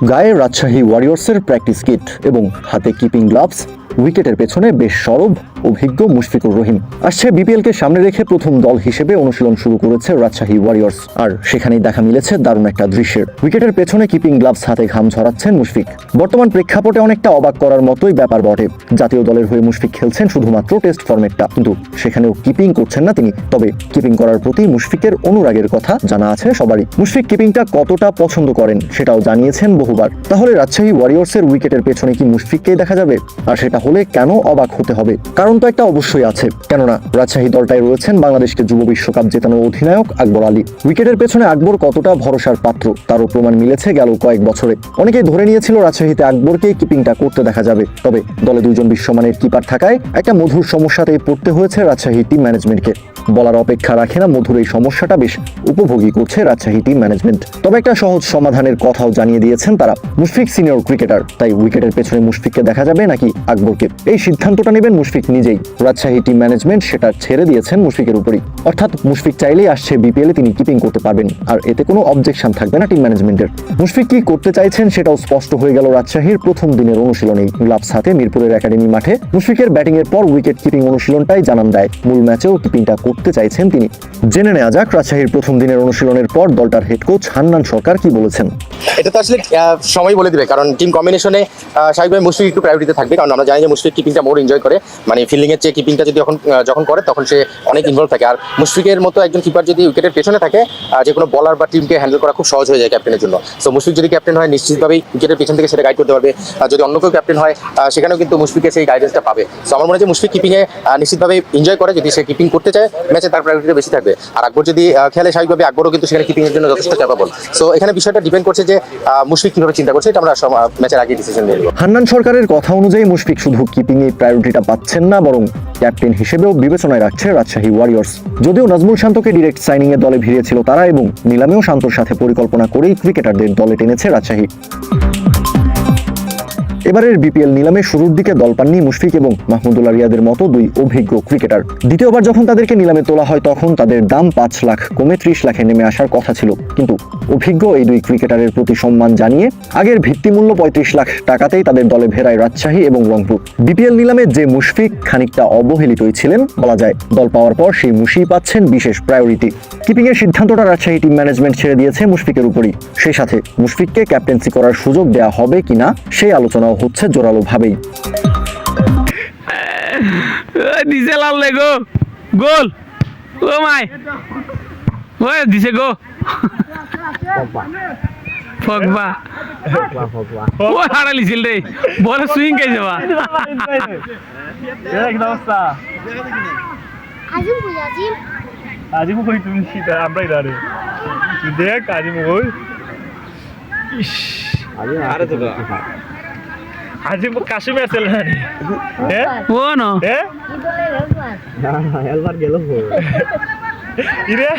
গায়ে Rajshahi ওয়ারিয়র্সের practice kit এবং হাতে কিপিং গ্লাভস উইকেটের পেছনে বেশ সরব অভিজ্ঞ মুশফিকুর রহিম। আসছে বিপিএলকে সামনে রেখে প্রথম দল হিসেবে অনুশীলন শুরু করেছে রাজশাহী ওয়ারিয়র্স আর সেখানেই দেখা মিলেছে দারুণ একটা দৃশ্যের। উইকেটের পেছনে কিপিং গ্লাভস হাতে ঘাম ঝরাচ্ছেন মুশফিক। বর্তমান প্রেক্ষাপটে অনেকটা অবাক করার মতোই ব্যাপার বটে। জাতীয় দলের হয়ে মুশফিক খেলছেন শুধুমাত্র টেস্ট ফরম্যাটটা। কিন্তু সেখানেও কিপিং করছেন না তিনি। তবে কিপিং করার প্রতি মুশফিকের অনুরাগের কথা জানা আছে সবারই। মুশফিক কিপিংটা কতটা পছন্দ করেন সেটাও জানিয়েছেন বহুবার। তাহলে রাজশাহী ওয়ারিয়র্সের উইকেটের পেছনে কি মুশফিককেই দেখা যাবে? আর সেটা হলে কেন অবাক হতে হবে? কারণ তো একটা অবশ্যই আছে। কেননা, রাজশাহী দলটায় রয়েছেন বাংলাদেশকে যুব বিশ্বকাপ জেতানো অধিনায়ক আকবর আলী। উইকেটের পেছনে আকবর কতটা ভরসার পাত্র, তারও প্রমাণ মিলেছে গেল কয়েক বছরে। অনেকেই ধরে নিয়েছিল রাজশাহীতে আকবরকে কিপিংটা করতে দেখা যাবে। তবে দলে দুইজন বিশ্বমানের কিপার থাকায় একটা মধুর সমস্যাতেই পড়তে হয়েছে রাজশাহী টিম ম্যানেজমেন্টকে। বলার অপেক্ষা রাখে না মধুর এই সমস্যাটা, বেশ উপভোগী করছে রাজশাহী টিম ম্যানেজমেন্ট। তবে একটা সহজ সমাধানের কথাও জানিয়ে দিয়েছেন তারা, মুশফিক সিনিয়র ক্রিকেটার। তাই উইকেটের পেছনে মুশফিককে দেখা যাবে নাকি আকবরকে এই সিদ্ধান্তটা নেবেন মুশফিক নিজেই। রাজশাহী টিম ম্যানেজমেন্ট সেটা ছেড়ে দিয়েছেন মুশফিকের উপরই। অর্থাৎ মুশফিক চাইলেই আসছে বিপিএলে তিনি কিপিং করতে পারবেন। আর এতে কোনো অবজেকশন থাকবে না টিম ম্যানেজমেন্টের মুশফিক কি করতে চাইছেন সেটাও স্পষ্ট হয়ে গেল রাজশাহীর প্রথম দিনের অনুশীলনেই। গ্লাভস হাতে মিরপুরের একাডেমি মাঠে। মুশফিকের ব্যাটিং এর পর উইকেট কিপিং অনুশীলনটাই জানান দেয়। মূল ম্যাচেও কিপিংটা করতে চাইছেন তিনি। জেনে নেওয়া যাক, রাজশাহীর প্রথম দিনের অনুশীলনের পর দলটার হেড কোচ হান্নান সরকার কি বলেছেন? এটা তো আসলে সময় বলে দিবে, কারণ টিম কম্বিনেশনে স্বাভাবিকভাবে মুশফিক একটু প্রায়োরিটিতে থাকবে, কারণ আমরা জানি যে মুশফিক কিপিংটা মোর এনজয় করে। মানে ফিল্ডিংয়ের চেয়ে কিপিংটা যদি যখন যখন করে, তখন সে অনেক ইনভলভ থাকে। আর মুশফিকের মতো একজন কিপার যদি উইকেটের পেছনে থাকে যে কোনো বলার বা টিমকে হ্যান্ডেল করা খুব সহজ হয়ে যায় ক্যাপ্টেনের জন্য। সো মুশফিক যদি ক্যাপ্টেন হয়, নিশ্চিতভাবেই উইকেটের পেছন থেকে সেটা গাইড করতে পারবে। যদি অন্য কেউ ক্যাপ্টেন হয় সেখানেও কিন্তু মুশফিকের সেই গাইডেন্সটা পাবে। সো আমার মনে হয় যে মুশফিক কিপিংয়ে নিশ্চিতভাবে এনজয় করে, যদি সে কিপিং করতে চায় ম্যাচে তার প্রায়োরিটিটা বেশি থাকবে। আর আকবর যদি খেলে স্বাভাবিকভাবে আকবরও কিন্তু সেখানে কিপিং জন্য যথেষ্ট ক্যাপাবল সো এখানে বিষয়টা ডিপেন্ড করছে যে মুশফিক কীভাবে চিন্তা করছে, এটা আমরা ম্যাচের আগে ডিসিশন নিয়ে হান্নান সরকারের কথা অনুযায়ী মুশফিক শুধু কিপিং এ প্রায়োরিটিটা পাচ্ছেন না, বরং ক্যাপ্টেন হিসেবেও বিবেচনায় রাখছে রাজশাহী ওয়ারিয়র্স যদিও নাজমুল শান্তকে ডিরেক্ট সাইনিং এর দলে ভিড়িয়েছিল তারা এবং নিলামেও শান্তর সাথে পরিকল্পনা করেই ক্রিকেটারদের দলে টেনেছে রাজশাহী। এবারের বিপিএল নিলামে শুরুর দিকে দল পাননি মুশফিক এবং মাহমুদুল্লাহ রিয়াদের মতো দুই অভিজ্ঞ ক্রিকেটার। দ্বিতীয়বার যখন তাদেরকে নিলামে তোলা হয়, তখন তাদের দাম পাঁচ লাখ কমে ত্রিশ লাখে নেমে আসার কথা ছিল। কিন্তু অভিজ্ঞ এই দুই ক্রিকেটারের প্রতি সম্মান জানিয়ে আগের ভিত্তিমূল্য পঁয়ত্রিশ লাখ টাকাতেই তাদের দলে ভেড়ায় রাজশাহী এবং রংপুর। বিপিএল নিলামে যে মুশফিক খানিকটা অবহেলিতই ছিলেন, বলা যায় দল পাওয়ার পর সেই মুশি পাচ্ছেন বিশেষ প্রায়োরিটি। কিপিং এর সিদ্ধান্তটা রাজশাহী টিম ম্যানেজমেন্ট ছেড়ে দিয়েছে মুশফিকের উপরই। সেই সাথে মুশফিককে ক্যাপ্টেন্সি করার সুযোগ দেওয়া হবে কিনা, সেই আলোচনাও হচ্ছে জোরালোভাবেই। দিছে লাল লে গো। গোল। ও মাই। ওই দিছে গো। ফকবা ও হারা লিছিল রে বলে সুইং খাই যাবা আজিম কই আজিম। আজিম কই তুমি? সেটা আমরাই দাঁড়ে দেখ আজিম কই। আরে তো আজিম কাশিমে আছে না? হ্যাঁ ও ন হ্যাঁ কি হেলবার গেল ইরে